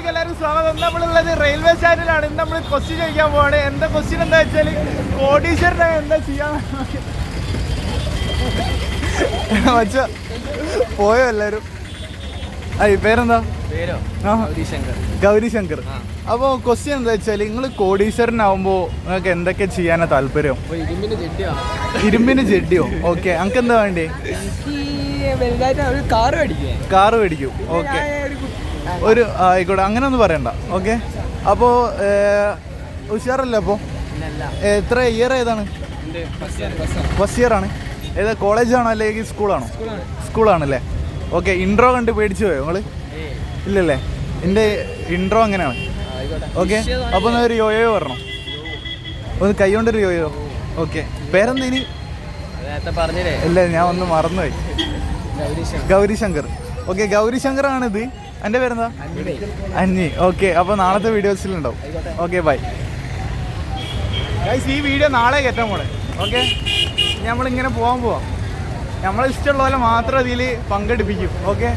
ചാനലിലേക്ക് എല്ലാവരും സ്വാഗതം. നമ്മളുള്ളത് റെയിൽവേ സ്റ്റാൻഡിലാണ് ഇന്ന് നമ്മൾ ക്വസ്റ്റ്യൻ ചോദിക്കാൻ പോവാണ്. എന്താ ക്വസ്റ്റ്യൻ എന്താ വെച്ചാൽ കോടീശ്വരനെ എന്താ ചെയ്യാൻ മച്ച പോയോ എല്ലാവരും അയ്യ പേരെന്താ? പേരോ? ഗൗരിശങ്കർ. ഗൗരിശങ്കർ. അപ്പോൾ ക്വസ്റ്റ്യൻ എന്താ വെച്ചാൽ നിങ്ങൾ കോടീശ്വരനാവുമ്പോൾ നിങ്ങൾക്ക് എന്തൊക്കെ ചെയ്യാനാ താല്പര്യം? ഇരുമ്പിന് ജെഡിയോ ഓക്കെ. നിങ്ങൾക്ക് എന്താ വേണ്ടേ കാറ് മേടിക്കും. ഓക്കെ. ഒരു ആയിക്കോട്ടെ. അങ്ങനെ ഒന്നും പറയണ്ട. ഓക്കെ? അപ്പോ ഉഷാറല്ലേ അപ്പോൾ എത്ര ഇയർ ഏതാണ്? ഫസ്റ്റ് ഇയർ ആണ്. ഏതാ കോളേജാണോ അല്ലെങ്കിൽ സ്കൂളാണോ സ്കൂളാണല്ലേ ഓക്കെ ഇൻട്രോ കണ്ട് പേടിച്ചു പോയോ നിങ്ങൾ ഇല്ലല്ലേ? എന്റെ ഇൻട്രോ അങ്ങനെയാണ്. ഓക്കെ? അപ്പോൾ എന്നാ ഒരു യോയോ പറഞ്ഞു ഒന്ന് കൈ കൊണ്ടൊരു യോയോ ഓക്കെ. പേരെന്താ ഇനി? നേരത്തെ പറഞ്ഞില്ലേ? ഇല്ല ഞാൻ ഒന്ന് മറന്നുപോയി. ഗൗരിശങ്കർ. ഗൗരി ശങ്കർ ഓക്കെ ഗൗരി ശങ്കർ ആണിത് എന്റെ പേരെന്താ? അന്നി. ഓക്കെ അപ്പോൾ നാളത്തെ വീഡിയോസിൽ ഉണ്ടാവും ഓക്കെ ബൈ. ഗൈസ് ഈ വീഡിയോ നാളെ കയറ്റാൻ പോണേ ഓക്കെ? നമ്മളിങ്ങനെ പോകാൻ പോവാം. നമ്മളെ ഇഷ്ടമുള്ള പോലെ മാത്രം ഇതിൽ പങ്കെടുപ്പിക്കും. ഓക്കെ?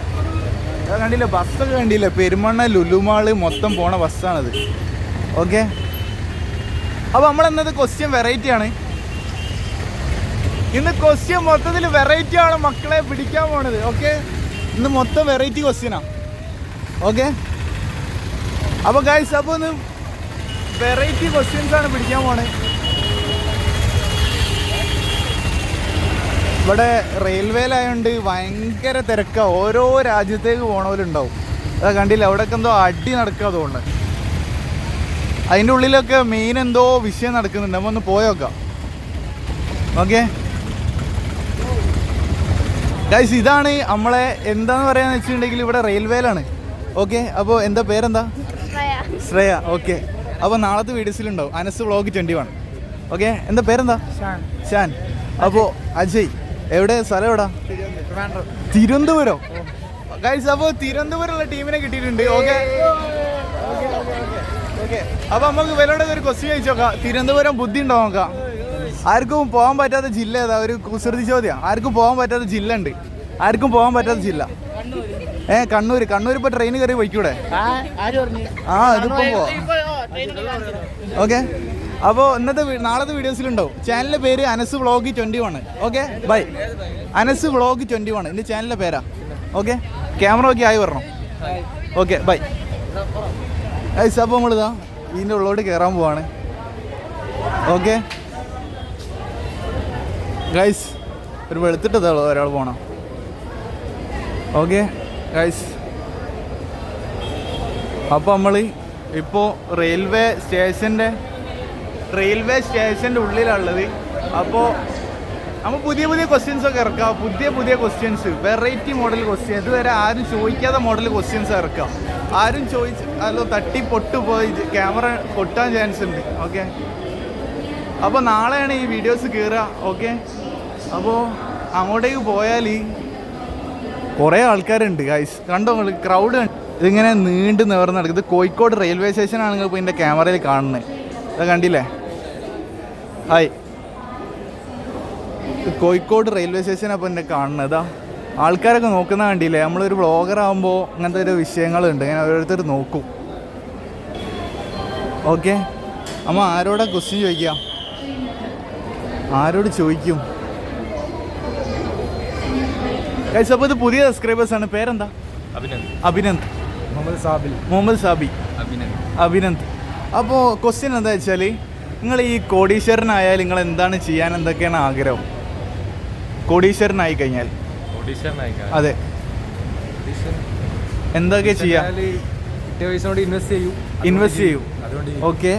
കണ്ടില്ല ബസ്സൊക്കെ കണ്ടില്ല? പെരുമണ്ണ ലുലുമാൾ മൊത്തം പോണ ബസ്സാണിത്. ഓക്കെ? അപ്പോൾ നമ്മളെന്നത് ക്വസ്റ്റ്യൻ വെറൈറ്റി ആണ്. ഇന്ന് ക്വസ്റ്റ്യൻ മൊത്തത്തിൽ വെറൈറ്റി ആണ് മക്കളെ പിടിക്കാൻ പോണത്. ഓക്കെ? ഇന്ന് മൊത്തം വെറൈറ്റി ക്വസ്റ്റ്യനാ ഓക്കെ അപ്പോൾ ഗൈസ് അപ്പോൾ ഒന്ന് വെറൈറ്റി ക്വസ്റ്റ്യൻസ് ആണ് പിടിക്കാൻ പോണേ. ഇവിടെ റെയിൽവേയിലായതുകൊണ്ട് ഭയങ്കര തിരക്കാ. ഓരോ രാജ്യത്തേക്ക് പോണവരുണ്ടാവും. അതാ കണ്ടില്ല അവിടെയൊക്കെ എന്തോ അടി നടക്കുക അതുകൊണ്ട് അതിന്റെ ഉള്ളിലൊക്കെ മെയിൻ എന്തോ വിഷയം നടക്കുന്നുണ്ട്. നമ്മൊന്ന് പോയോക്കാം ഓക്കെ ഗൈസ് ഇതാണ് നമ്മളെ എന്താന്ന് പറയാന്ന് വെച്ചിട്ടുണ്ടെങ്കിൽ ഇവിടെ റെയിൽവേയിലാണ് ഓക്കെ അപ്പോൾ എന്താ പേരെന്താ? ശ്രേയ. ഓക്കെ. അപ്പോൾ നാളത്തെ വീഡിയോസിലുണ്ടാവും. Anas vlog twenty one. Okay എന്താ പേരെന്താ? ഷാൻ. അപ്പോൾ അജയ് എവിടെ? സ്ഥലം എവിടാ? തിരുവനന്തപുരം. ഗൈസ് അപ്പോൾ തിരുവനന്തപുരമുള്ള ടീമിനെ കിട്ടിയിട്ടുണ്ട്. ഓക്കെ. ഓക്കെ. അപ്പോൾ നമുക്ക് ഇവരോട് ഒരു ക്വസ്റ്റ്യൻ ചോദിച്ചു നോക്കാം. തിരുവനന്തപുരം ബുദ്ധി ഉണ്ടോ നോക്കാം. ആർക്കും പോകാൻ പറ്റാത്ത ജില്ല ഏതാ? ഒരു കുസൃതി ചോദ്യം ആർക്കും പോകാൻ പറ്റാത്ത ജില്ല ഉണ്ട്. ആർക്കും പോകാൻ പറ്റാത്ത ജില്ല? ഏ കണ്ണൂര്. കണ്ണൂർ ഇപ്പൊ ട്രെയിൻ കയറി പോയിക്കൂടെ? ആ ഇതിപ്പം പോവാ. ഓക്കെ. അപ്പോ ഇന്നത്തെ നാളത്തെ വീഡിയോസിലുണ്ടാവും. ചാനലിന്റെ പേര് Anas vlog twenty one. Okay? Bye. Anas vlog twenty one. എന്റെ ചാനലിന്റെ പേരാ. ഓക്കെ? ക്യാമറ ഒക്കെ ആയി വരണം. Okay bye. ഐസ് അപ്പോൾ നമ്മളിതാ. ഇതിന്റെ ഉള്ളോട്ട് കയറാൻ പോവാണ്. ഓക്കെ? ഗൈസ് ഒരു വെളുത്തിട്ടതാളോ ഒരാൾ പോണം. ഓക്കെ ഗൈസ് അപ്പോൾ നമ്മൾ ഇപ്പോൾ റെയിൽവേ സ്റ്റേഷന്റെ റെയിൽവേ സ്റ്റേഷന്റെ ഉള്ളിലുള്ളത് അപ്പോൾ നമ്മൾ പുതിയ പുതിയ ക്വസ്റ്റ്യൻസ് ഒക്കെ ഇറക്കാം. പുതിയ പുതിയ ക്വസ്റ്റ്യൻസ് വെറൈറ്റി മോഡൽ ക്വസ്റ്റ്യൻ ഇതുവരെ ആരും ചോദിക്കാത്ത മോഡൽ ക്വസ്റ്റ്യൻസ് ഇറക്കാം. ആരും ചോദിച്ച് അല്ലോ തട്ടി പൊട്ടു പോയി ക്യാമറ പൊട്ടാൻ ചാൻസ് ഉണ്ട്. ഓക്കെ അപ്പോൾ നാളെയാണ് ഈ വീഡിയോസ് കയറുക ഓക്കെ അപ്പോൾ അങ്ങോട്ടേക്ക് പോയാൽ കുറേ ആൾക്കാരുണ്ട് ഗൈസ് കണ്ടോ നിങ്ങൾ ക്രൗഡ് ഇതിങ്ങനെ നീണ്ടു നിവർന്ന് നടക്കും. ഇത് കോഴിക്കോട് റെയിൽവേ സ്റ്റേഷനാണ് നിങ്ങൾ ഇപ്പോൾ ഇതിന്റെ ക്യാമറയിൽ കാണുന്നത് ഇത് കണ്ടില്ലേ? ഹായ് കോഴിക്കോട് റെയിൽവേ സ്റ്റേഷനാണ് അപ്പോൾ എന്റെ കാണുന്നത് ആൾക്കാരൊക്കെ നോക്കുന്ന കണ്ടില്ലേ? നമ്മളൊരു വ്ളോഗർ ആകുമ്പോൾ അങ്ങനത്തെ ഒരു വിഷയങ്ങളുണ്ട്. ഇങ്ങനെ ഓരോരുത്തർ നോക്കും. ഓക്കെ അമ്മ ആരോടാ ക്വസ്റ്റ്യൻ ചോദിക്കാം? ആരോട് ചോദിക്കും? ഗൈസ് അപ്പോൾ ഇത് പുതിയ സബ്സ്ക്രൈബേഴ്സ് ആണ്. പേരെന്താ? അഭിനന്ദ്. അഭിനന്ദ്. മുഹമ്മദ് സാബിൽ. മുഹമ്മദ് സാബി. അഭിനന്ദ്. അഭിനന്ദ്. അപ്പോൾ ക്വസ്റ്റ്യൻ എന്താ വെച്ചാൽ നിങ്ങൾ ഈ കോടീശ്വരനായാൽ നിങ്ങൾ എന്താണ് ചെയ്യാൻ എന്തൊക്കെയാണ് ആഗ്രഹം? കോടീശ്വരനായി കഴിഞ്ഞാൽ. അതെ. എന്തൊക്കെ ചെയ്യാം? ഇൻവെസ്റ്റ് ചെയ്യൂ. ഇൻവെസ്റ്റ് ചെയ്യും. അതുകൊണ്ട് ഓക്കെ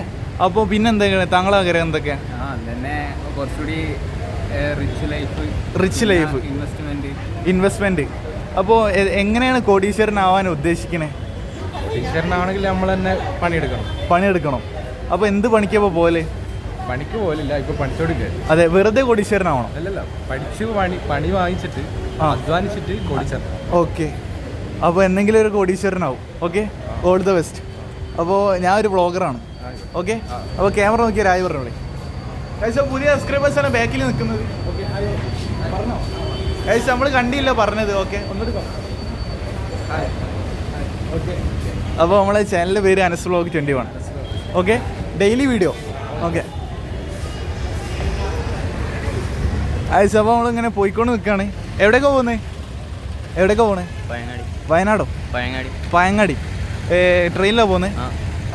അപ്പോൾ പിന്നെ എന്തൊക്കെയാണ്? താങ്കളെ ആഗ്രഹം എന്തൊക്കെയാണ് rich life rich life investment investment അപ്പോൾ എങ്ങനെയാണ് കോടീശ്വരനാവാൻ ഉദ്ദേശിക്കണേ? ടീച്ചറിനാണെങ്കിൽ നമ്മൾ തന്നെ പണിയെടുക്കണം. പണിയെടുക്കണം. അപ്പോൾ എന്ത് പണിക്കപ്പോൾ പോലെ പണിക്ക് പോലില്ല ഇപ്പൊ പഠിച്ചോടില്ല അതെ വെറുതെ കോടീശ്വരനാവണം. അല്ലല്ല പഠിച്ചു പണി പണി വാങ്ങിച്ചിട്ട്. അധ്വാനിച്ചിട്ട് കോടീശ്വരൻ. ഓക്കെ. അപ്പോൾ എന്തെങ്കിലും ഒരു കോടീശ്വരനാവും. ഓക്കെ? ഓൾ ദ ബെസ്റ്റ് അപ്പോൾ ഞാൻ ഒരു വ്ളോഗറാണ്. ഓക്കെ? അപ്പോൾ ക്യാമറ നോക്കിയ ആയി പറഞ്ഞോളി. പുതിയ സബ്സ്ക്രൈബേഴ്സ് ആണ് ബാക്കിൽ നിൽക്കുന്നത്. ഓക്കെ കഴിച്ച നമ്മൾ കണ്ടില്ല പറഞ്ഞത് ഓക്കെ അപ്പോൾ നമ്മളെ ചാനലിന്റെ പേര് Anas vlog twenty one okay daily video okay ആയിസ് അപ്പോൾ നമ്മളിങ്ങനെ പോയിക്കൊണ്ട് നിൽക്കുകയാണ് എവിടെയൊക്കെ പോകുന്നത് എവിടെയൊക്കെ പോണേ വയനാട്. വയനാടോ? പയങ്ങാടി പയങ്ങാടി ട്രെയിനിലാണ് പോകുന്നത്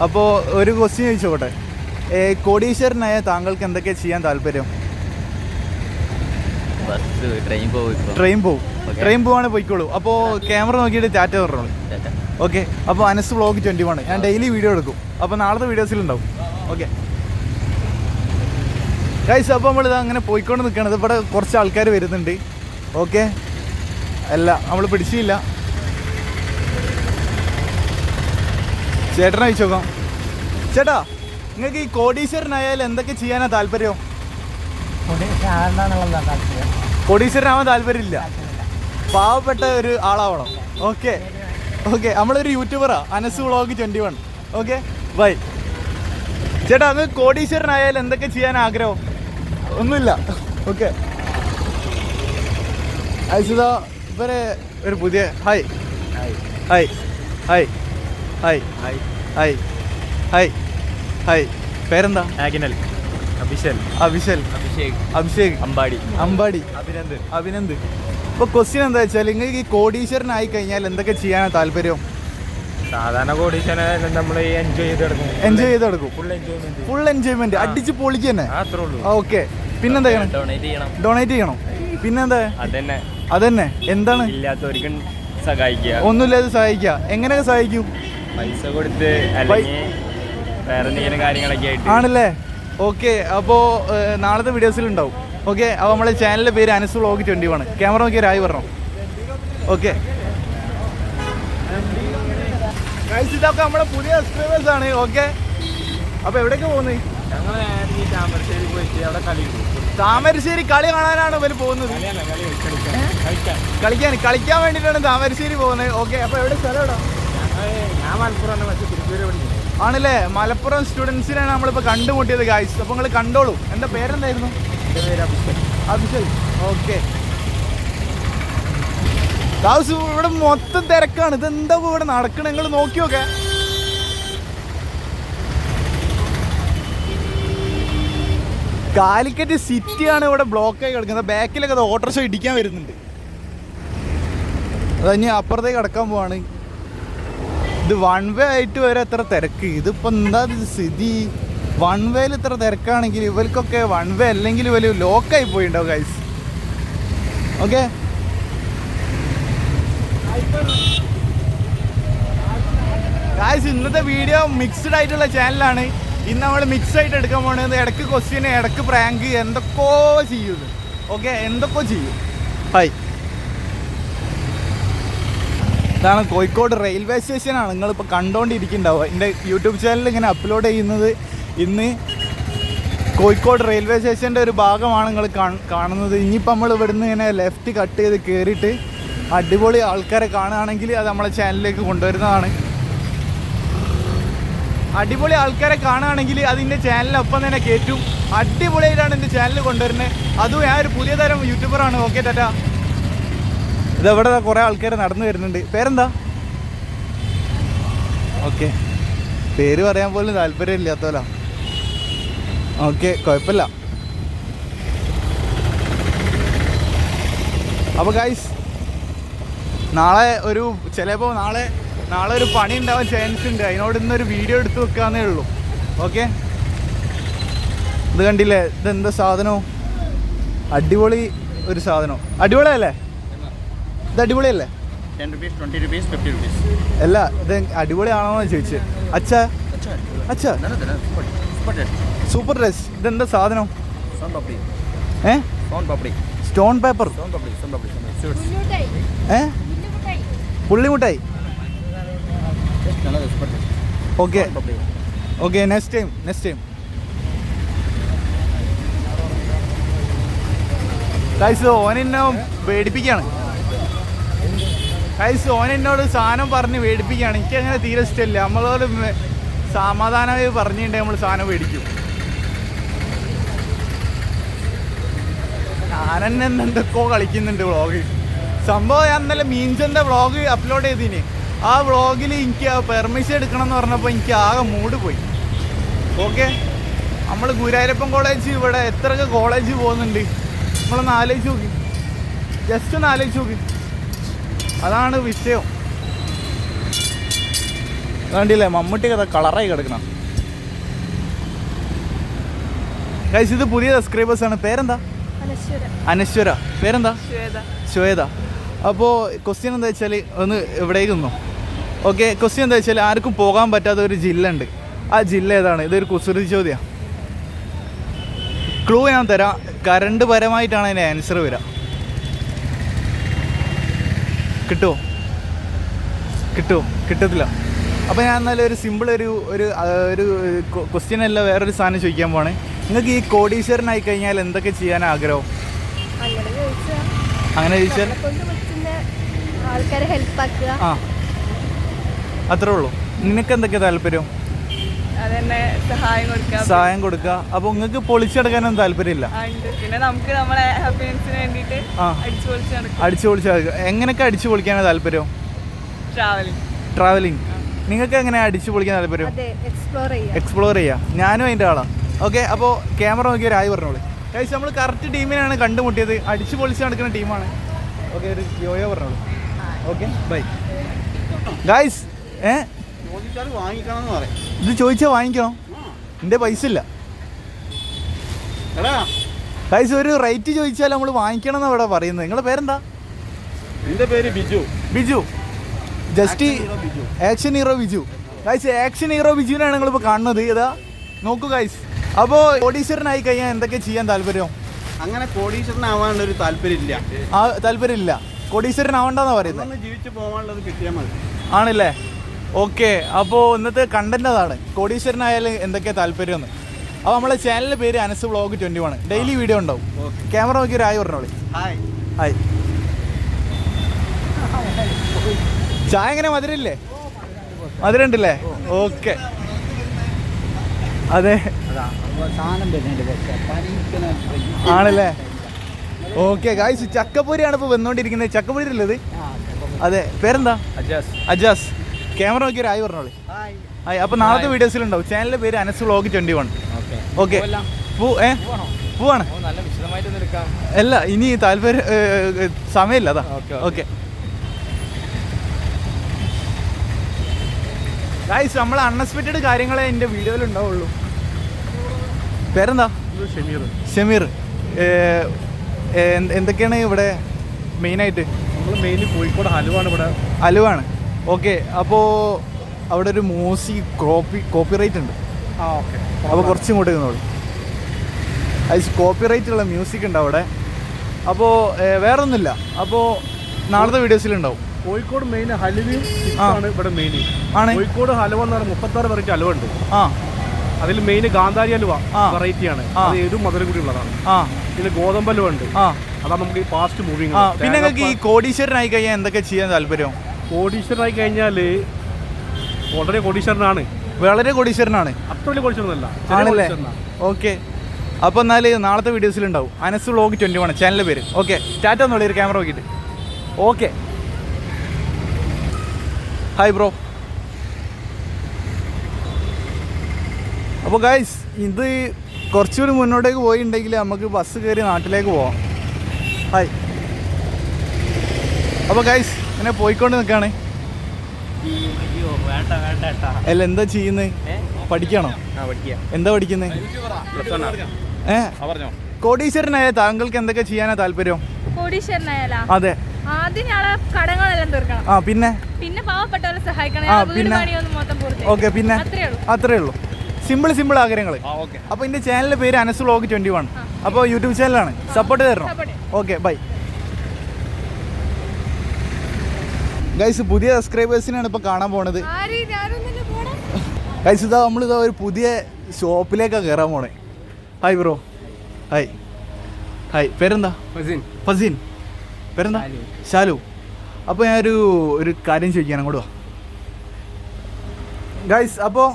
അപ്പോൾ ഒരു ക്വസ്റ്റ്യൻ ചോദിച്ചോട്ടെ. കോടീശ്വരനായ താങ്കൾക്ക് എന്തൊക്കെ ചെയ്യാൻ താല്പര്യം? ട്രെയിൻ പോകും ട്രെയിൻ പോവാണെങ്കിൽ പോയിക്കോളൂ. അപ്പോൾ ക്യാമറ നോക്കിയിട്ട് ടാറ്റ പറഞ്ഞോളൂ. ഓക്കെ അപ്പോൾ അനസ് വ്ളോഗ് ട്വന്റി വൺ ഞാൻ ഡെയിലി വീഡിയോ എടുക്കും. അപ്പോൾ നാളത്തെ വീഡിയോസിലുണ്ടാവും ഓക്കെ ഗൈസ് അപ്പോൾ നമ്മളിത് അങ്ങനെ പോയിക്കൊണ്ട് നിൽക്കണത് ഇവിടെ കുറച്ച് ആൾക്കാർ വരുന്നുണ്ട്. ഓക്കെ അല്ല നമ്മൾ പിടിച്ചില്ല. ചേട്ടനെ ചോദിച്ചോക്കാം ചേട്ടാ നിങ്ങൾക്ക് ഈ കോടീശ്വരനായാൽ എന്തൊക്കെ ചെയ്യാനാണ് താല്പര്യം? കോടീശ്വരനാവാൻ താല്പര്യമില്ല. പാവപ്പെട്ട ഒരു ആളാവണം. ഓക്കെ ഓക്കെ നമ്മളൊരു യൂട്യൂബറാ Anas vlog twenty one okay bye ചേട്ടാ അങ്ങ് കോടീശ്വരനായാൽ എന്തൊക്കെ ചെയ്യാൻ ആഗ്രഹം? ഒന്നുമില്ല. ഓക്കെ അയച്ചതാ ഇവരെ ഒരു പുതിയ hi hi hi hi hi hi hi പേരെന്താ? ആഗിനൽ. അഭിഷൽ അഭിഷൽ അഭിഷേക്. അഭിഷേക്. അമ്പാടി. അമ്പാടി. അഭിനന്ദൻ അഭിനന്ദ്. ഇപ്പോൾ ക്വസ്റ്റ്യൻ എന്താ വെച്ചാൽ നിങ്ങൾക്ക് ഈ കോടീശ്വരനായി കഴിഞ്ഞാൽ എന്തൊക്കെ ചെയ്യാനാണ് താല്പര്യം? സാധാരണ കോടീശ്വരനെ നമ്മൾ എൻജോയ് ചെയ്ത് കിടക്കും എൻജോയ് ചെയ്ത് എടുക്കും ഫുൾ എൻജോയ്മെന്റ് ഫുൾ എൻജോയ്മെന്റ് അടിച്ച് പൊളിക്ക് തന്നെ അത്രേ ഉള്ളൂ. ഓക്കെ പിന്നെന്താ ചെയ്യണം? ഡൊണേറ്റ് ചെയ്യണം. ഡൊണേറ്റ് ചെയ്യണം. പിന്നെന്താ? അതന്നെ. അതന്നെ. എന്താണ്? ഇല്ലാത്തവർക്ക് സഹായിക്കുക. ഒന്നുമില്ലാതെ സഹായിക്കുക. എങ്ങനെയൊക്കെ സഹായിക്കും? പൈസ കൊടുത്ത് വേറെ എന്തെങ്കിലും കാര്യങ്ങളൊക്കെ ആയിട്ട്. ആണല്ലേ? ഓക്കെ അപ്പോൾ നാളത്തെ വീഡിയോസിൽ ഉണ്ടാവും ഓക്കെ അപ്പോൾ നമ്മളെ ചാനലിന്റെ പേര് Anas vlog twenty one. Camera നോക്കി രായി പറഞ്ഞു? ഓക്കെ. ഇതൊക്കെ നമ്മുടെ പുതിയ സബ്സ്ക്രൈബേഴ്സ് ആണ്. ഓക്കെ. അപ്പോൾ എവിടേക്ക് പോകുന്നത് താമരശ്ശേരി കളി താമരശ്ശേരി കളി കാണാനാണ് ഇവർ പോകുന്നത്. കളിക്കാൻ. കളിക്കാൻ. വേണ്ടിയിട്ടാണ് താമരശ്ശേരി പോകുന്നത് ഓക്കെ അപ്പോൾ എവിടെ സ്ഥലം എവിടെ? ഞാൻ മലപ്പുറം പക്ഷേ തിരുപ്പൂര് ആണല്ലേ? മലപ്പുറം സ്റ്റുഡൻസിനാണ് നമ്മളിപ്പോൾ കണ്ടുമുട്ടിയത് ഗായ്സ് അപ്പോൾ നിങ്ങൾ കണ്ടോളൂ. എന്താ പേരെന്തായിരുന്നു? എന്റെ പേര് അഭിഷേക്. അഭിഷേക്. ഓക്കെ. ദാസ് ഇവിടെ മൊത്തം തിരക്കാണ്. ഇത് എന്താ ഇവിടെ നടക്കണ? നിങ്ങൾ നോക്കി നോക്കെ. കാലിക്കറ്റ് സിറ്റിയാണ് ഇവിടെ ബ്ലോക്കായി കിടക്കുന്നത്. ബാക്കിലൊക്കെ അത് ഓട്ടോറിക്ഷ ഇടിക്കാൻ വരുന്നുണ്ട്. അത് ഇനി അപ്പുറത്തേക്ക് കിടക്കാൻ പോവാണ്. ഇത് വൺ വേ ആയിട്ട് വരെ എത്ര തിരക്ക്. ഇതിപ്പോ എന്താ സ്ഥിതി? വൺ വേയിൽ ഇത്ര തിരക്കാണെങ്കിൽ ഇവർക്കൊക്കെ വൺ വേ അല്ലെങ്കിൽ വലിയ ലോക്കായി പോയിണ്ടാവും ഗൈസ് ഓക്കെ ഗായ്സ് ഇന്നത്തെ വീഡിയോ മിക്സ്ഡ് ആയിട്ടുള്ള ചാനലാണ് ഇന്ന് നമ്മൾ മിക്സ് ആയിട്ട് എടുക്കാൻ പോകുന്നത് ഇടയ്ക്ക് ക്വസ്റ്റ്യൻ ഇടയ്ക്ക് പ്രാങ്ക് എന്തൊക്കെയോ ചെയ്യുന്നത് ഓക്കെ എന്തൊക്കെയോ ചെയ്യും. ഹായ് ഇതാണ് കോഴിക്കോട് റെയിൽവേ സ്റ്റേഷനാണ്. നിങ്ങളിപ്പോൾ കണ്ടുകൊണ്ടിരിക്കുന്നുണ്ടാവുക എന്റെ യൂട്യൂബ് ചാനലിൽ ഇങ്ങനെ അപ്ലോഡ് ചെയ്യുന്നത് ഇന്ന് കോഴിക്കോട് റെയിൽവേ സ്റ്റേഷന്റെ ഒരു ഭാഗമാണ് നിങ്ങൾ കാണുന്നത്. ഇനിയിപ്പോൾ നമ്മൾ ഇവിടുന്ന് ഇങ്ങനെ ലെഫ്റ്റ് കട്ട് ചെയ്ത് കയറിയിട്ട് അടിപൊളി ആൾക്കാരെ കാണുകയാണെങ്കിൽ അത് നമ്മളെ ചാനലിലേക്ക് കൊണ്ടുവരുന്നതാണ്. അടിപൊളി ആൾക്കാരെ കാണുകയാണെങ്കിൽ അതിന്റെ ചാനലിനൊപ്പം തന്നെ കയറ്റും അടിപൊളിയായിട്ടാണ് എന്റെ ചാനൽ കൊണ്ടുവരുന്നത്. അതും ഞാൻ ഒരു പുതിയ തരം യൂട്യൂബറാണ് ഓക്കെ ടാറ്റ. ഇതവിടെ കുറേ ആൾക്കാർ നടന്നു വരുന്നുണ്ട്. പേരെന്താ? ഓക്കെ. പേര് പറയാൻ പോലും താല്പര്യമില്ലാത്തോല ഓക്കെ കുഴപ്പമില്ല. അപ്പോൾ ഗൈസ് നാളെ ഒരു ചിലപ്പോൾ നാളെ നാളെ ഒരു പണി ഉണ്ടാവാൻ ചാൻസ് ഉണ്ട്. അതിനോട് ഇന്നൊരു വീഡിയോ എടുത്ത് വെക്കാന്നേ ഉള്ളൂ. ഓക്കെ? ഇത് കണ്ടില്ലേ? ഇതെന്താ സാധനവും അടിപൊളി ഒരു സാധനം. അടിപൊളിയല്ലേ? ഇത് അടിപൊളിയല്ലേ? Ten rupees twenty rupees fifty rupees അല്ല ഇത് അടിപൊളിയാണോന്ന് ചോദിച്ചു. അച്ഛാ അച്ഛാ സൂപ്പർ ഡ്രസ് ഇതെന്താ സാധനം? സോൺ പപ്പടി ഏ? Soan papdi stone paper soan papdi soan papdi sweets മുട്ടായി ഏ? മുട്ടായി പുള്ളിമുട്ടായി okay okay next time next time ഓനെന്നെ പേടിപ്പിക്കുകയാണ് കൈസ് എന്നോട് സാധനം പറഞ്ഞ് മേടിപ്പിക്കുകയാണ് എനിക്ക് അങ്ങനെ തീരെ ഇഷ്ടമില്ല. നമ്മളോട് സമാധാനമായി പറഞ്ഞിട്ടുണ്ടെങ്കിൽ നമ്മൾ സാധനം മേടിക്കും ഞാനെന്നെ എന്തൊക്കെയോ കളിക്കുന്നുണ്ട് വ്ളോഗ് സംഭവം ഞാൻ ഇന്നലെ മീൻസിന്റെ വ്ളോഗ് അപ്ലോഡ് ചെയ്തിന്. ആ വ്ളോഗിൽ എനിക്ക് പെർമിഷൻ എടുക്കണം എന്ന് പറഞ്ഞപ്പോൾ എനിക്ക് ആകെ മൂഡ് പോയി. ഓക്കെ നമ്മൾ ഗുരുവായൂരപ്പൻ കോളേജ് ഇവിടെ എത്രയൊക്കെ കോളേജ് പോകുന്നുണ്ട്? നമ്മളൊന്ന് ആലോചിച്ച് നോക്കി. ജസ്റ്റ് ഒന്ന് ആലോചിച്ച് നോക്ക്. അതാണ് വിഷയം. കണ്ടില്ലേ മമ്മൂട്ടി കഥ കളറായി കിടക്കണം. കഴിച്ച് ഇത് പുതിയ സബ്സ്ക്രൈബേഴ്സ് ആണ്. പേരെന്താ? അനശ്വര. പേരെന്താ? ശ്വേത. അപ്പോൾ ക്വസ്റ്റ്യൻ എന്താ വെച്ചാൽ ഒന്ന് ഇവിടേക്ക് നിന്നോ. ഓക്കെ ക്വസ്റ്റ്യൻ എന്താ വെച്ചാൽ ആർക്കും പോകാൻ പറ്റാത്ത ഒരു ജില്ല ഉണ്ട് ആ ജില്ല ഏതാണ്? ഇതൊരു കുസൃതി ചോദ്യമാണ് ക്ലൂ ഞാൻ തരാം. കറണ്ട് പരമായിട്ടാണ് അതിന്റെ ആൻസർ വരിക. കിട്ടുമോ? കിട്ടുമോ? കിട്ടത്തില്ല. അപ്പോൾ ഞാൻ എന്നാലും ഒരു സിമ്പിൾ ഒരു ഒരു ഒരു ക്വസ്റ്റ്യൻ അല്ല വേറൊരു സാധനം ചോദിക്കാൻ പോവാണ്. നിങ്ങൾക്ക് ഈ കോടീശ്വരനായി കഴിഞ്ഞാൽ എന്തൊക്കെ ചെയ്യാൻ ആഗ്രഹം? അങ്ങനെ ചോദിച്ചാൽ? ആൾക്കാരെ ഹെൽപ്പ് ആക്കുക. ആ. അത്രേ ഉള്ളൂ. നിനക്ക് എന്തൊക്കെ താല്പര്യം? സഹായം കൊടുക്കാം. സഹായം കൊടുക്കുക അപ്പൊ നിങ്ങൾക്ക് പൊളിച്ചെടുക്കാനൊന്നും താല്പര്യമില്ല? ആ, ഉണ്ട്. പിന്നെ നമുക്ക് നമ്മളെ ഹാപ്പിനെസിന് വേണ്ടിട്ട് ആ. അടിച്ചു പൊളിച്ചു നടക്കും. അടിച്ചു പൊളിച്ച് എങ്ങനെയൊക്കെ അടിച്ചു പൊളിക്കാനാണ് താല്പര്യം? ട്രാവലിംഗ് ട്രാവലിംഗ് നിങ്ങൾക്ക് എങ്ങനെയാണ് അടിച്ചു പൊളിക്കാൻ താല്പര്യം? അതെ എക്സ്പ്ലോർ ചെയ്യാ. എക്സ്പ്ലോർ ചെയ്യാം. ഞാനും അതിന്റെ ആളാണ് ഓക്കെ അപ്പോൾ ക്യാമറ നോക്കി ഒരു ആയി പറഞ്ഞോളൂ. കഴിച്ച് നമ്മൾ കറക്റ്റ് ടീമിനാണ് കണ്ടുമുട്ടിയത്. അടിച്ചു പൊളിച്ച് നടക്കുന്ന ടീമാണ്. ഓക്കെ ഒരു ജോയോ പറഞ്ഞോളൂ. ഓക്കെ ബൈ ഗായ്സ് ഏ? വാങ്ങിക്കണം എന്ന് പറയും ഇത് ചോദിച്ചാൽ വാങ്ങിക്കണം. എന്റെ പൈസ ഇല്ല. പൈസ ഒരു റേറ്റ് ചോദിച്ചാൽ നമ്മൾ വാങ്ങിക്കണം എന്നാണ് ഇവിടെ പറയുന്നത്. നിങ്ങളുടെ പേരെന്താ? എന്റെ പേര് Biju. Biju. Just. Action hero Biju. Guys action hero ബിജുവിനാണ് നിങ്ങളിപ്പോൾ കാണുന്നത്. ഇതാ നോക്കൂ ഗൈസ് അപ്പോൾ കോടീശ്വരനായി കഴിഞ്ഞാൽ എന്തൊക്കെ ചെയ്യാൻ താല്പര്യം? അങ്ങനെ കോടീശ്വരനാവാനുള്ള ഒരു താല്പര്യമില്ല. ആ താല്പര്യമില്ല. കോടീശ്വരൻ ആവണ്ടെന്നാണ് പറയുന്നത് ജീവിച്ചു പോകാനുള്ളത് കിട്ടിയാൽ മതി. ആണല്ലേ? ഓക്കെ അപ്പോൾ ഇന്നത്തെ കണ്ടന്റ് അതാണ്. കോടീശ്വരനായാലും എന്തൊക്കെ താല്പര്യം എന്ന് അപ്പോൾ നമ്മളെ ചാനലിന്റെ പേര് Anas vlog twenty one daily video ഉണ്ടാവും. ഓക്കെ. ക്യാമറ നോക്കി ഒരു ആയി പറഞ്ഞോളി. ഹായ്. ഹായ്. ചായ എങ്ങനെ? മധുരമില്ലേ? മധുരം ഉണ്ടല്ലേ ഓക്കെ. അതെ. ആണല്ലേ? ഓക്കെ ഗായ്സ് ചക്കപ്പൊരിയാണ് ഇപ്പോൾ വന്നുകൊണ്ടിരിക്കുന്നത് ചക്കപ്പൊരി. ഉള്ളത് അതെ. പേരെന്താ? അജാസ്. അജാസ്. ക്യാമറ നോക്കി ഒരു ആയി പറഞ്ഞോളി. ആയി. അപ്പോൾ നാളത്തെ വീഡിയോസിലുണ്ടാവും. ചാനലിന്റെ പേര് Anas vlog twenty one. Okay. പൂ ഏ? പോവാണ്? അല്ല ഇനി താല്പര്യം സമയമില്ല അതാ. ഓക്കെ, ഗായ്സ് നമ്മൾ അൺഎക്സ്പെക്റ്റഡ് കാര്യങ്ങളെ എന്റെ വീഡിയോയിൽ ഉണ്ടാവുള്ളൂ. പേരെന്താ? ഷമീർ. ഷമീർ. എന്തൊക്കെയാണ് ഇവിടെ മെയിനായിട്ട് നമ്മൾ മെയിൻ കോഴിക്കോട് ഹലുവാണ് ഇവിടെ. അലുവാണ് ഓക്കെ അപ്പോ അവിടെ ഒരു മൂസി കോപ്പി കോപ്പിറൈറ്റ് ഉണ്ട്. ആ ഓക്കെ. അപ്പോൾ കുറച്ചും കൂടെ ഇരുന്നോളൂ. അത് കോപ്പിറൈറ്റ് ഉള്ള മ്യൂസിക് ഉണ്ട് അവിടെ. അപ്പോൾ വേറെ ഒന്നുമില്ല അപ്പോൾ നാളത്തെ വീഡിയോസിലുണ്ടാവും. കോഴിക്കോട് മെയിൻ ഹലുവയും. ആണ് ഇവിടെ മെയിൻ ആണ്. കോഴിക്കോട് ഹലുവ എന്ന് പറഞ്ഞാൽ മുപ്പത്താറ് വെറൈറ്റി ഹലുവ ഉണ്ട്. ആ. അതിൽ മെയിൻ ഗാന്ധാരി ഹലുവ. വെറൈറ്റി ആണ്. അത് ഏതും മധുരം കൂടി ഉള്ളതാണ്. ആ. പിന്നെ ഗോതമ്പ് ഹലുവ ഉണ്ട്. ആ. അതാണ് നമുക്ക് ഈ ഫാസ്റ്റ് മൂവിങ് പിന്നെ നിങ്ങൾക്ക് ഈ കോടീശ്വരനായി കഴിഞ്ഞാൽ എന്തൊക്കെ ചെയ്യാൻ താല്പര്യം? കോടീശ്വരനായി കഴിഞ്ഞാൽ വളരെ കോടീശ്വരനാണ്. വളരെ കോടീശ്വരനാണ്. അത്ര വലിയ കോടീശ്വരനല്ല. ആണല്ലേ. ഓക്കെ. അപ്പോൾ എന്നാൽ നാളത്തെ വീഡിയോസിലുണ്ടാവും. അനസ് വ്ളോഗ് ട്വന്റി വൺ ചാനലിന്റെ പേര്. ഓക്കെ. ടാറ്റ എന്നുള്ള ഒരു ക്യാമറ നോക്കിയിട്ട്. ഓക്കെ. ഹായ് ബ്രോ അപ്പോൾ ഗായ്സ് ഇത് കുറച്ചുകൂടി മുന്നോട്ടേക്ക് പോയിട്ടുണ്ടെങ്കിൽ നമുക്ക് ബസ് കയറി നാട്ടിലേക്ക് പോവാം. ഹായ് അപ്പോൾ ഗായ്സ് ഇങ്ങനെ പോയിക്കൊണ്ട് നിൽക്കുകയാണ് അല്ല എന്താ ചെയ്യുന്നേ? പഠിക്കണോ? എന്താ പഠിക്കുന്നത് ഏ? പറഞ്ഞോ. കോടീശ്വരനായ താങ്കൾക്ക് എന്തൊക്കെ ചെയ്യാനാ താല്പര്യം? അതെ. ആദ്യം ഞങ്ങളെ കടങ്ങളെല്ലാം തീർക്കണം. ആ പിന്നെ? പിന്നെ പാവപ്പെട്ടവരെ സഹായിക്കണം. ആ, പിന്നെ? ഓക്കെ പിന്നെ? അത്രേ ഉള്ളൂ. അത്രേ ഉള്ളൂ. സിമ്പിൾ സിമ്പിൾ ആഗ്രഹങ്ങൾ അപ്പൊ ഇന്റെ അപ്പോൾ എന്റെ ചാനലിന്റെ പേര് അനസ് വ്ളോഗ് ട്വന്റി വൺ. അപ്പോൾ യൂട്യൂബ് ചാനലാണ് സപ്പോർട്ട് തരണം. Okay bye. ഗൈസ് പുതിയ സബ്സ്ക്രൈബേഴ്സിനാണ് ഇപ്പൊ കാണാൻ പോണത്. ഗൈസ് ഇതാ നമ്മളിതാ ഒരു പുതിയ ഷോപ്പിലേക്കാണ് കയറാൻ പോണേ. ഹായ് ബ്രോ ഹായ് ഹായ് പേരെന്താ? ഫസീൻ. ഫസീൻ. പേരെന്താ? ഷാലു. അപ്പോൾ ഞാനൊരു ഒരു കാര്യം ചോദിക്കാൻ അങ്ങോട്ട് വാ. ഗൈസ് അപ്പോൾ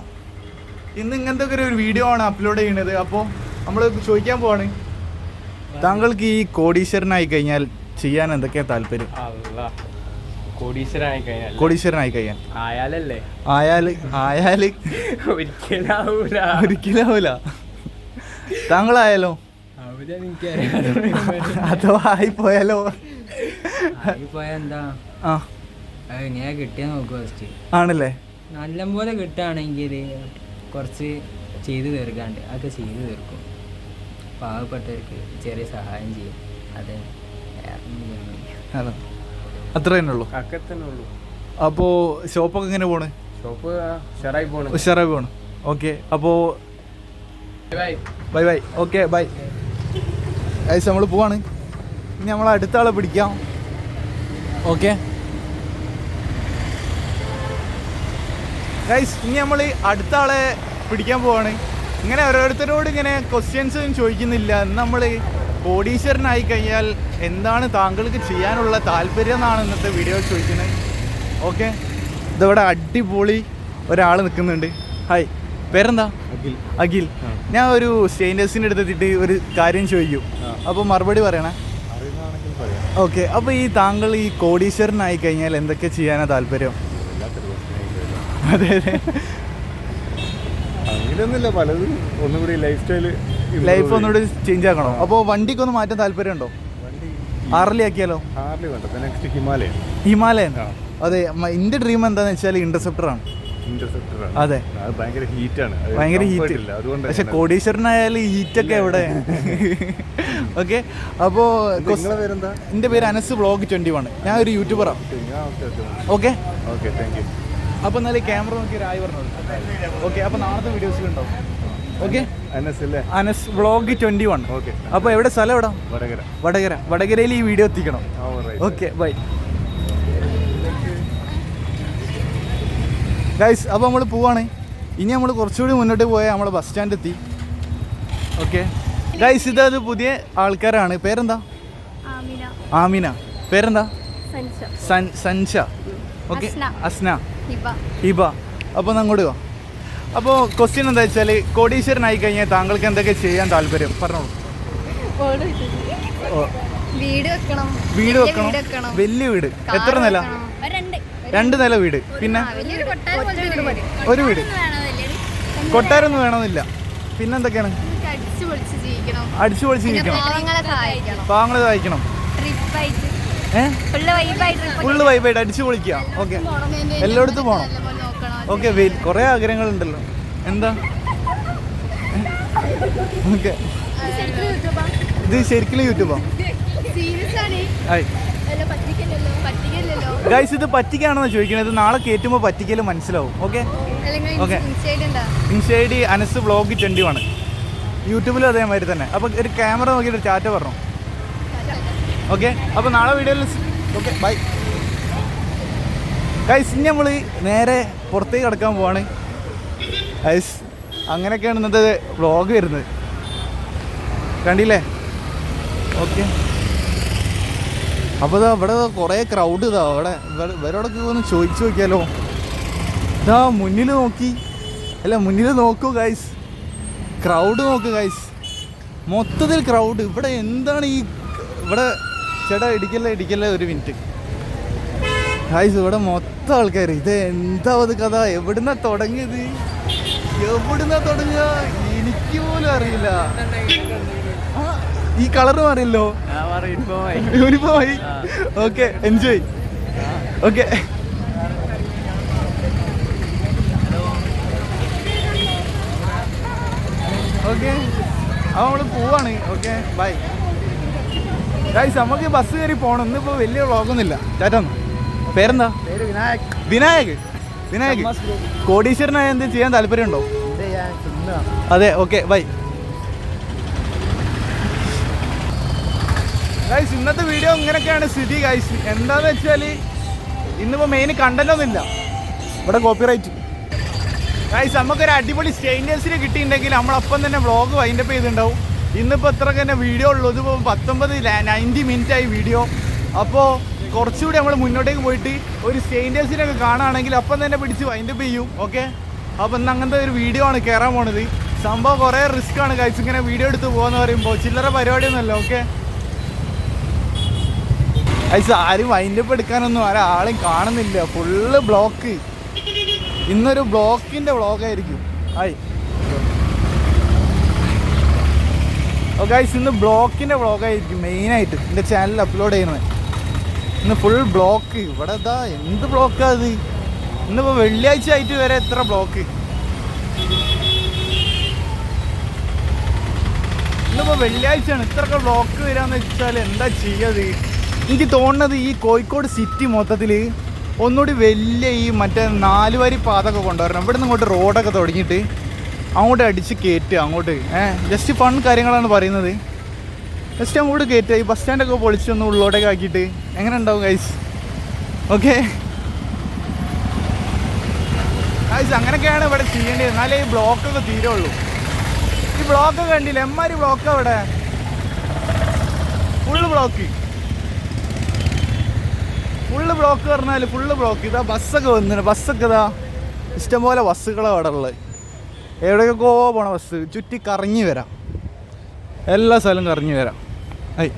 ഇന്ന് ഇങ്ങനത്തെ ഒക്കെ ഒരു വീഡിയോ ആണ് അപ്ലോഡ് ചെയ്യണത്. അപ്പോൾ നമ്മൾ ചോദിക്കാൻ പോവാണ്. താങ്കൾക്ക് ഈ കോടീശ്വരനായി കഴിഞ്ഞാൽ ചെയ്യാൻ എന്തൊക്കെയാണ് താല്പര്യം? കഴിഞ്ഞാൽ കോടീശ്വരനായി കഴിയാൻ ആയാലല്ലേ? ആയാൽ ആയാൽ ഒരിക്കലാവൂല. ഒരിക്കലാവൂല. താങ്കളായാലോ? അഥവാ ആയി പോയാലോ പോയാ എന്താ ആ കിട്ടിയാൽ നോക്കുക ഫസ്റ്റ് ആണല്ലേ? നല്ലപോലെ കിട്ടുകയാണെങ്കിൽ കുറച്ച് ചെയ്തു തീർക്കാണ്ട്. അതൊക്കെ ചെയ്തു തീർക്കും. പാവപ്പെട്ടവർക്ക് ചെറിയ സഹായം ചെയ്യും. അതെ. ഹലോ അത്ര തന്നെ ഉള്ളൂ. അപ്പോൾ ഷോപ്പൊക്കെ എങ്ങനെ പോണ്? ഷോപ്പ് ഉഷാറായി പോണ്. ഉഷാറായി പോണ്. ഓക്കെ അപ്പോ ബൈ ബൈ ഓക്കെ ബൈ. ഏകദേശം നമ്മൾ പോവാണ്. ഇനി നമ്മൾ അടുത്ത ആളെ പിടിക്കാം. ഓക്കെ. ഗൈസ് ഇനി നമ്മൾ അടുത്ത ആളെ പിടിക്കാൻ പോവാണ്. ഇങ്ങനെ ഓരോരുത്തരോട് ഇങ്ങനെ ക്വസ്റ്റ്യൻസ് ചോദിക്കുന്നില്ല. നമ്മൾ കോടീശ്വരനായി കഴിഞ്ഞാൽ എന്താണ് താങ്കൾക്ക് ചെയ്യാനുള്ള താല്പര്യം എന്നാണ് ഇന്നത്തെ വീഡിയോ ചോദിക്കുന്നത്. ഓക്കെ ഇതവിടെ അടിപൊളി ഒരാൾ നിൽക്കുന്നുണ്ട്. ഹായ് പേരെന്താ? അഖിൽ. അഖിൽ. ഞാൻ ഒരു സ്റ്റേൻഡേഴ്സിന്റെ എടുത്തിട്ട് ഒരു കാര്യം ചോദിക്കും. അപ്പോൾ മറുപടി പറയണേ. ഓക്കെ അപ്പോൾ ഈ താങ്കൾ ഈ കോടീശ്വരനായി കഴിഞ്ഞാൽ എന്തൊക്കെ ചെയ്യാനാണ് താല്പര്യം? അതെ അതെ. അങ്ങനെയൊന്നുമില്ല. പലതും ഒന്നുകൂടി ലൈഫ് സ്റ്റൈൽ ലൈഫ് ഒന്നുകൂടി ചേഞ്ച് ആക്കണോ? അപ്പോൾ വണ്ടിക്കൊന്ന് മാറ്റാൻ താല്പര്യമുണ്ടോ? ആർലി ആക്കിയാലോ? ഹാർലി വേണ്ട. Next Himalayan Himalayan. അതെ എന്റെ എന്റെ ഡ്രീം എന്താണെന്ന് വെച്ചാൽ ഇന്റർസെപ്റ്റർ ആണ്. അതെ. ഭയങ്കര ഹീറ്റാണ് ഭയങ്കര ഹീറ്റ് അതുകൊണ്ട് പക്ഷെ കോടീശ്വരനായാലും ഹീറ്റ് ഒക്കെ എവിടെ? ഓക്കെ അപ്പോ എന്റെ പേര് അനസ് ബ്ലോഗ് ട്വന്റി വൺ ഞാൻ ഒരു യൂട്യൂബറാണ് ഓക്കെ ഓക്കെ താങ്ക് യു അപ്പോൾ എന്നാലും ക്യാമറ നോക്കി ഒരു ആയി പറഞ്ഞോളൂ. ഓക്കെ അപ്പൊ നാളത്തെ വീഡിയോസിലുണ്ടാവും ഓക്കെ അനസ് അല്ലേ? Anas vlog twenty one. Okay. അപ്പോൾ എവിടെ സ്ഥലം എവിടെ? വടകര. വടകര. വടകരയിൽ ഈ വീഡിയോ എത്തിക്കണം. Okay bye. ഗൈസ് അപ്പോൾ നമ്മൾ പോവാണ്. ഇനി നമ്മൾ കുറച്ചുകൂടി മുന്നോട്ട് പോയാൽ നമ്മൾ ബസ് സ്റ്റാൻഡ് എത്തി. ഓക്കെ. ഗൈസ് ഇതത് പുതിയ ആൾക്കാരാണ്. പേരെന്താ? ആമിന. ആമിന. പേരെന്താ? സൻഷ ഓക്കെ. അസ്ന. ഹിബ. ഹിബ. അപ്പോൾ അങ്ങോട്ട് പോവാം അപ്പോൾ ക്വസ്റ്റ്യൻ എന്താ വെച്ചാൽ കോടീശ്വരനായി കഴിഞ്ഞാൽ താങ്കൾക്ക് എന്തൊക്കെ ചെയ്യാൻ താല്പര്യം? പറഞ്ഞോളൂ. ഓ, വീട് വെക്കണം. വീട് വലിയ വെക്കണം. വീട് വെക്കണം. വലിയ വീട്. എത്ര നില? ഒരു രണ്ട്. രണ്ട് നില വീട്. പിന്നെ? വലിയൊരു കൊട്ടാരം പോലത്തെ ഒരു വീട്. കൊട്ടാരം ഒന്നും കൊട്ടാരൊന്നും വേണമെന്നില്ല. പിന്നെ എന്തൊക്കെയാണ്? അടിച്ചു പൊളിച്ച് ജീവിക്കണം. അടിച്ചു പൊളിച്ച് പിന്നെ ജീവിക്കണം. പാവങ്ങളെ സഹായിക്കണം. ഫുള്ള് വൈബായിട്ട് അടിച്ചു പൊളിക്കുക. ഓക്കെ. എല്ലായിടത്തും പോണം. നോക്കണം വെയിൽ കുറേ ആഗ്രഹങ്ങളുണ്ടല്ലോ. എന്താ? ഓക്കെ ഇത് ശരിക്കും യൂട്യൂബാ? ഗൈസ് ഇത് പറ്റിക്കാണെന്ന് ചോദിക്കുന്നത്. നാളെ കയറ്റുമ്പോൾ പറ്റിക്കൽ മനസ്സിലാവും. Okay okay insta I D Anas vlog twenty one യൂട്യൂബിലും അതേമാതിരി തന്നെ. അപ്പോൾ ഒരു ക്യാമറ നോക്കിയിട്ട് ചാറ്റ് പറഞ്ഞു? ഓക്കെ അപ്പോൾ നാളെ വീഡിയോയിൽ ഓക്കെ ബൈ ഗൈസ് ഇനി നമ്മൾ നേരെ പുറത്തേക്ക് കിടക്കാൻ പോവാണ്. ഗൈസ് അങ്ങനെയൊക്കെയാണ് ഇന്നത്തെ വ്ളോഗ് വരുന്നത്. കണ്ടില്ലേ? ഓക്കെ അപ്പോൾ ഇതാ ഇവിടെ കുറേ ക്രൗഡ് ഇതാ. അവിടെ ഇവ- ഇവരോടൊക്കെ ഒന്ന് ചോദിച്ചു നോക്കിയാലോ? ഇതാ മുന്നിൽ നോക്കി. അല്ല മുന്നിൽ നോക്കൂ ഗൈസ് ക്രൗഡ് നോക്ക് ഗൈസ് മൊത്തത്തിൽ ക്രൗഡ് ഇവിടെ എന്താണ് ഈ ഇവിടെ ചേട്ടാ ഇടിക്കല്ലേ ഇടിക്കല്ലേ ഒരു മിനിറ്റ് ഗൈസ് ഇവിടെ മൊത്തം ആൾക്കാർ ഇത് എന്താ അത് കഥ? എവിടുന്നാ തുടങ്ങിയത്? എവിടുന്നാ തുടങ്ങിയ? എനിക്ക് പോലും അറിയില്ല. ഈ കളർ മാറിയല്ലോ? യൂണിഫോമായി ഓക്കെ എൻജോയ് ഓക്കെ ഓക്കെ അപ്പോൾ നമ്മൾ പോവാണ്. ഓക്കെ ബൈ ഗൈസ് നമുക്ക് ബസ് കയറി പോകണം ഇന്നിപ്പോൾ വലിയ വ്ളോഗൊന്നുമില്ല ചേട്ടൻ. പേരെന്താ? വിനായക്. വിനായക്? കോടീശ്വരനായ എന്തും ചെയ്യാൻ താല്പര്യമുണ്ടോ? അതെ ഓക്കെ ബൈ. ഗൈസ് ഇന്നത്തെ വീഡിയോ ഇങ്ങനെയൊക്കെയാണ് സ്ഥിതി ഗൈസ് എന്താന്ന് വെച്ചാൽ ഇന്നിപ്പോൾ മെയിൻ കണ്ടന്റ് ഒന്നുമില്ല ഇവിടെ കോപ്പിറൈറ്റ് ഗൈസ് നമുക്കൊരു അടിപൊളി സ്റ്റേഞ്ചേഴ്സിന് കിട്ടിയിട്ടുണ്ടെങ്കിൽ നമ്മളപ്പം തന്നെ വ്ളോഗ് വൈൻഡപ്പ് ചെയ്തിട്ടുണ്ടാവും. ഇന്നിപ്പോൾ ഇത്ര തന്നെ വീഡിയോ ഉള്ളൂ. ഇതിപ്പോൾ പത്തൊമ്പത് നയന്റി മിനിറ്റ് ആയി വീഡിയോ അപ്പോൾ കുറച്ചുകൂടി നമ്മൾ മുന്നോട്ടേക്ക് പോയിട്ട് ഒരു സ്റ്റെയിൻഡേഴ്സിനൊക്കെ കാണുകയാണെങ്കിൽ അപ്പം തന്നെ പിടിച്ച് വൈൻഡപ്പ് ചെയ്യും. ഓക്കെ അപ്പോൾ ഇന്ന് അങ്ങനത്തെ ഒരു വീഡിയോ ആണ് കയറാൻ പോണത്. സംഭവം കുറേ റിസ്ക് ആണ് കഴിച്ച് ഇങ്ങനെ വീഡിയോ എടുത്ത് പോകാന്ന് പറയുമ്പോൾ ചില്ലറ പരിപാടിയൊന്നുമല്ല ഓക്കെ അയച്ച് ആരും വൈൻഡപ്പ് എടുക്കാനൊന്നും ആരാളും കാണുന്നില്ല. ഫുള്ള് ബ്ലോക്ക് ഇന്നൊരു ബ്ലോക്കിന്റെ വ്ളോഗായിരിക്കും ആയി ഗൈസ് ഇന്ന് ബ്ലോക്കിന്റെ വ്ളോഗായിരിക്കും മെയിനായിട്ട് എന്റെ ചാനലിൽ അപ്ലോഡ് ചെയ്യുന്നത് ഇന്ന് ഫുൾ ബ്ലോക്ക് ഇവിടെ ഇതാ എന്ത് ബ്ലോക്കാ അത് ഇന്നിപ്പോൾ വെള്ളിയാഴ്ച ആയിട്ട് വരെ എത്ര ബ്ലോക്ക് ഇന്നിപ്പോൾ വെള്ളിയാഴ്ചയാണ്. ഇത്രയൊക്കെ ബ്ലോക്ക് വരാന്ന് വെച്ചാൽ എന്താ ചെയ്യത്? എനിക്ക് തോന്നുന്നത് ഈ കോഴിക്കോട് സിറ്റി മൊത്തത്തിൽ ഒന്നുകൂടി വലിയ ഈ മറ്റേ നാല് വരി പാതൊക്കെ കൊണ്ടുവരണം. ഇവിടെ നിന്ന് ഇങ്ങോട്ട് റോഡൊക്കെ തുടങ്ങിയിട്ട് അങ്ങോട്ട് അടിച്ച് കയറ്റുക അങ്ങോട്ട്. ഏഹ് ജസ്റ്റ് ഫൺ കാര്യങ്ങളാണ് പറയുന്നത്. ജസ്റ്റ് അങ്ങോട്ട് കയറ്റുക ഈ ബസ് സ്റ്റാൻഡൊക്കെ പൊളിച്ചൊന്ന് ഉള്ളോട്ടേക്ക് ആക്കിയിട്ട്. എങ്ങനെ ഉണ്ടാവും ഗൈസ് ഓക്കെ ഗൈസ് അങ്ങനെയൊക്കെയാണ് ഇവിടെ ചെയ്യേണ്ടത്. എന്നാലേ ഈ ബ്ലോക്കൊക്കെ തീരുള്ളൂ. ഈ ബ്ലോക്ക് കണ്ടില്ല? എമ്മാരി ബ്ലോക്ക് അവിടെ ഫുള്ള് ബ്ലോക്ക് ഫുള്ള് ബ്ലോക്ക് പറഞ്ഞാൽ ഫുള്ള് ബ്ലോക്ക് ഇതാ ബസ്സൊക്കെ വന്നിട്ട് ബസ്സൊക്കെ ഇതാ ഇഷ്ടംപോലെ ബസ്സുകളാണ് അവിടെ ഉള്ളത്. എവിടെയൊക്കെ പോണ ബസ് ചുറ്റി കറങ്ങി വരാം. എല്ലാ സ്ഥലവും കറങ്ങി വരാം. ഐ.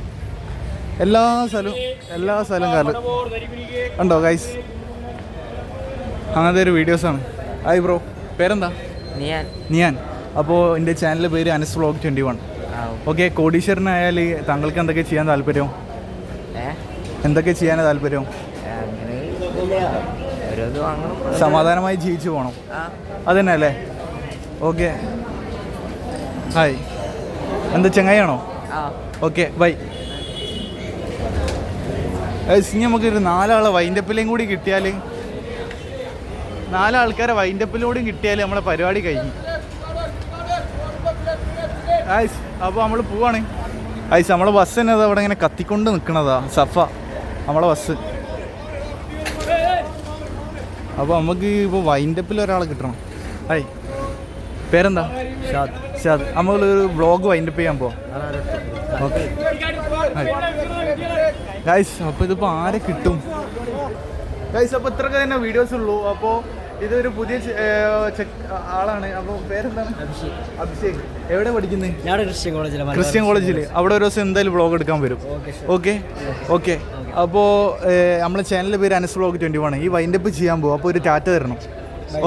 എല്ലാ സ്ഥലവും എല്ലാ സ്ഥലവും കറ ഉണ്ടോ ഗൈസ് അങ്ങനത്തെ ഒരു വീഡിയോസാണ് ഹായ് ബ്രോ പേരെന്താ? നിയാൻ. നിയാൻ. അപ്പോൾ എന്റെ ചാനലിന്റെ പേര് Anas vlog twenty one okay കോടീശ്വരനായാൽ താങ്കൾക്ക് എന്തൊക്കെ ചെയ്യാൻ താല്പര്യം? എന്തൊക്കെ ചെയ്യാൻ താല്പര്യം? സമാധാനമായി ജീവിച്ചു പോകണം അതന്നെ അല്ലേ? ഓക്കെ ഹായ് എന്താ ചങ്ങായിയാണോ ആ. Okay bye. ഇനി നമുക്കൊരു നാലാളെ വൈൻഡപ്പിലേയും കൂടി കിട്ടിയാൽ നാലാൾക്കാരെ വൈൻഡപ്പിലൂടെയും കിട്ടിയാൽ നമ്മളെ പരിപാടി കഴിഞ്ഞു. ഐസ് അപ്പോൾ നമ്മൾ പോവാണ്. ഐസ് നമ്മളെ ബസ് തന്നെ അത് അവിടെ ഇങ്ങനെ കത്തിക്കൊണ്ട് നിൽക്കണതാ സഫ. നമ്മളെ ബസ് അപ്പോൾ നമുക്ക് ഇപ്പോൾ വൈൻഡപ്പിൽ ഒരാളെ കിട്ടണം. ഐ പേരെന്താ? ഷാദ്. ഷാദ്. നമ്മളൊരു വ്ളോഗ് വൈൻഡപ്പ് ചെയ്യാൻ പോവാം. ഗൈസ് അപ്പോൾ ഇതിപ്പോൾ ആരെ കിട്ടും? ഗൈസ് അപ്പോൾ ഇത്രയൊക്കെ തന്നെ വീഡിയോസ് ഉള്ളൂ. അപ്പോൾ ഇതൊരു പുതിയ ആളാണ്. അപ്പോൾ പേരെന്താണ്? അഭിഷേക്. അഭിഷേക്. എവിടെ പഠിക്കുന്നത് ഞാൻ ക്രിസ്ത്യൻ കോളേജിൽ ക്രിസ്ത്യൻ കോളേജിൽ അവിടെ ഒരു ദിവസം എന്തായാലും വ്ളോഗ് എടുക്കാൻ വരും. ഓക്കെ ഓക്കെ അപ്പോൾ നമ്മളെ ചാനലിന്റെ പേര് അനസ് വ്ളോഗ് ട്വന്റി വൺ ഈ വൈൻഡപ്പ് ചെയ്യാൻ പോകും അപ്പോൾ ഒരു ടാറ്റ തരണം.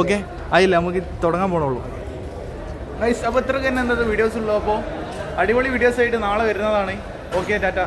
ഓക്കെ ആയില്ല നമുക്ക് തുടങ്ങാൻ പോണുള്ളൂ. ഗൈസ് അപ്പോൾ ഇത്രയൊക്കെ തന്നെ എന്താ വീഡിയോസ് ഉള്ളൂ. അപ്പോൾ അടിപൊളി വീഡിയോസ് ആയിട്ട് നാളെ വരുന്നതാണ്. Okay tata.